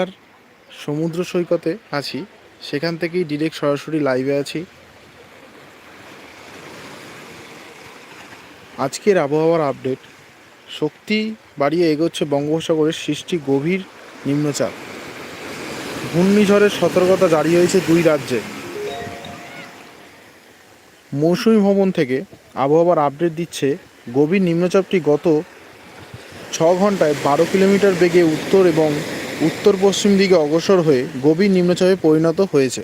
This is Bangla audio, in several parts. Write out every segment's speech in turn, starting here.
আর সমুদ্র সৈকতে আছি, সেখান থেকেই ডিরেক্ট সরাসরি লাইভে আছি। আজকের আবহাওয়ার আপডেট শক্তি বাড়িয়ে এগোচ্ছে বঙ্গোপসাগরের সৃষ্টি গভীর নিম্নচাপ। ঘূর্ণিঝড়ের সতর্কতা জারি হয়েছে দুই রাজ্যে। মৌসুমী ভবন থেকে আবহাওয়ার আপডেট দিচ্ছে, গভীর নিম্নচাপটি গত ছ ঘন্টায় বারো কিলোমিটার বেগে উত্তর এবং উত্তর পশ্চিম দিকে অগ্রসর হয়ে গভীর নিম্নচাপে পরিণত হয়েছে।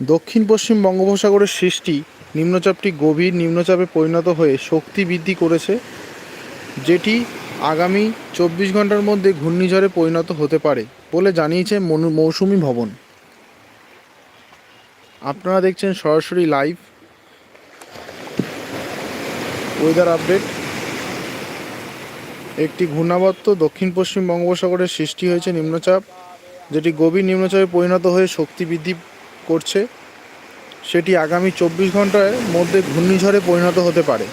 দক্ষিণ পশ্চিম বঙ্গোপসাগরের সৃষ্টি নিম্নচাপটি গভীর নিম্নচাপে পরিণত হয়ে শক্তি বৃদ্ধি করেছে, যেটি আগামী চব্বিশ ঘণ্টার মধ্যে ঘূর্ণিঝড়ে পরিণত হতে পারে বলে জানিয়েছে মৌসুমি ভবন। আপনারা দেখছেন সরাসরি লাইভ ওয়েদার আপডেট। একটি ঘূর্ণাবর্ত দক্ষিণ পশ্চিম বঙ্গোপসাগরের সৃষ্টি হয়েছে নিম্নচাপ, যেটি গভীর নিম্নচাপে পরিণত হয়ে শক্তি বৃদ্ধি করছে। সেটি আগামী চব্বিশ ঘণ্টার মধ্যে ঘূর্ণিঝড়ে পরিণত হতে পারে।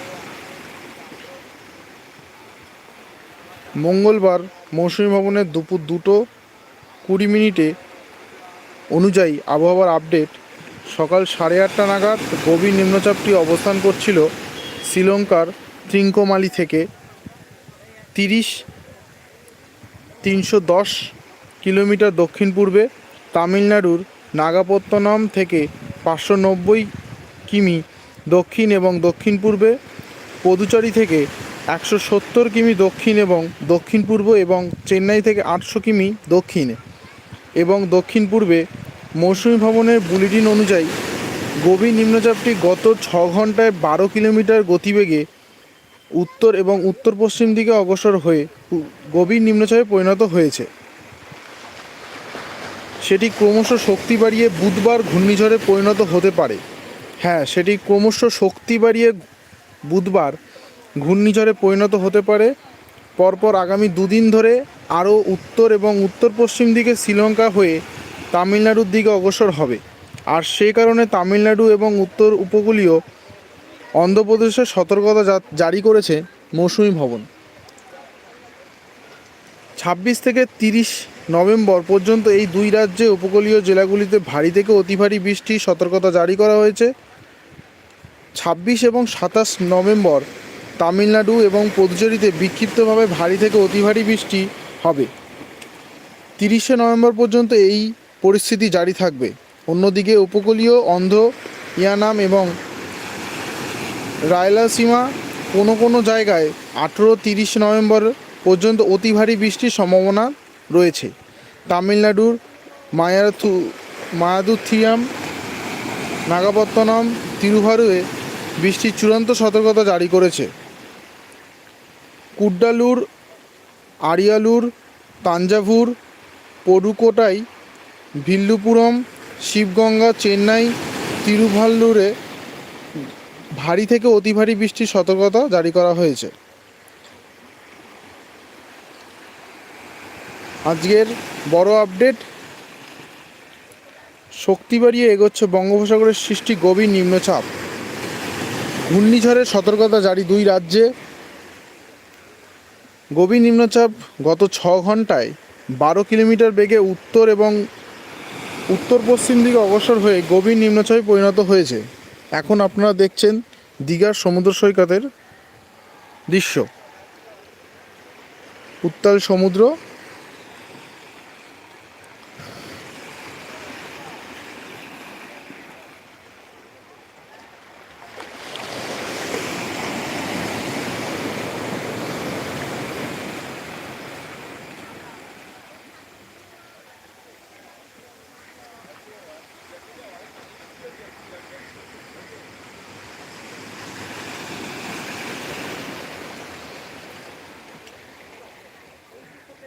মঙ্গলবার মৌসুমী ভবনের দুপুর দুটো কুড়ি মিনিটে অনুযায়ী আবহাওয়ার আপডেট সকাল সাড়ে আটটা নাগাদ গভীর নিম্নচাপটি অবস্থান করছিল শ্রীলঙ্কার ত্রিঙ্কমালি থেকে। তিরিশ, তিনশো দশ কিলোমিটার দক্ষিণ পূর্বে তামিলনাড়ুর নাগাপত্তনম থেকে পাঁচশো নব্বই কিমি দক্ষিণ এবং দক্ষিণ পূর্বে পদুচারি থেকে একশো সত্তর কিমি দক্ষিণ এবং দক্ষিণ পূর্ব এবং চেন্নাই থেকে আটশো কিমি দক্ষিণে এবং দক্ষিণ পূর্বে মৌসুমী ভবনের বুলেটিন অনুযায়ী গভীর নিম্নচাপটি গত ছ ঘন্টায় বারো কিলোমিটার গতিবেগে উত্তর এবং উত্তর পশ্চিম দিকে অগ্রসর হয়ে গভীর নিম্নচাপে পরিণত হয়েছে। সেটি ক্রমশ শক্তি বাড়িয়ে বুধবার ঘূর্ণিঝড়ে পরিণত হতে পারে। হ্যাঁ সেটি ক্রমশ শক্তি বাড়িয়ে বুধবার ঘূর্ণিঝড়ে পরিণত হতে পারে। পরপর আগামী দুদিন ধরে আরও উত্তর এবং উত্তর পশ্চিম দিকে শ্রীলঙ্কা হয়ে তামিলনাড়ুর দিকে অগ্রসর হবে। আর সেই কারণে তামিলনাড়ু এবং উত্তর উপকূলীয় অন্ধ্রপ্রদেশে সতর্কতা জারি করেছে মৌসুমী ভবন। ছাব্বিশ থেকে তিরিশ নভেম্বর পর্যন্ত এই দুই রাজ্যে উপকূলীয় জেলাগুলিতে ভারী থেকে অতি ভারী বৃষ্টির সতর্কতা জারি করা হয়েছে। ছাব্বিশ এবং সাতাশ নভেম্বর তামিলনাড়ু এবং পুদুচেরিতে বিক্ষিপ্তভাবে ভারী থেকে অতি ভারী বৃষ্টি হবে। তিরিশে নভেম্বর পর্যন্ত এই পরিস্থিতি জারি থাকবে। অন্যদিকে উপকূলীয় অন্ধ্র, ইয়ানাম এবং রায়লাসীমা কোনো কোনো জায়গায় আঠেরো তিরিশ নভেম্বর পর্যন্ত অতি ভারী বৃষ্টির সম্ভাবনা রয়েছে। তামিলনাড়ুর মায়াথু মায়াদুথিয়াম, নাগাপত্তনম, তিরুভারুয়ে বৃষ্টির চূড়ান্ত সতর্কতা জারি করেছে। কুড্ডালুর আরিয়ালুর তাঞ্জাভুর, পডুকোটাই, ভিল্লুপুরম, শিবগঙ্গা, চেন্নাই, তিরুভাল্লুরে ভারী থেকে অতি ভারী বৃষ্টির সতর্কতা জারি করা হয়েছে। আজকের বড় আপডেট, শক্তি বাড়িয়ে এগোচ্ছে বঙ্গোপসাগরের সৃষ্টি গভীর নিম্নচাপ। ঘূর্ণিঝড়ের সতর্কতা জারি দুই রাজ্যে। গভীর নিম্নচাপ গত ছ ঘন্টায় বারো কিলোমিটার বেগে উত্তর এবং উত্তর পশ্চিম দিকে অগ্রসর হয়ে গভীর নিম্নচাপে পরিণত হয়েছে। এখন আপনারা দেখছেন দীঘার সমুদ্র সৈকতের দৃশ্য। উত্তাল সমুদ্র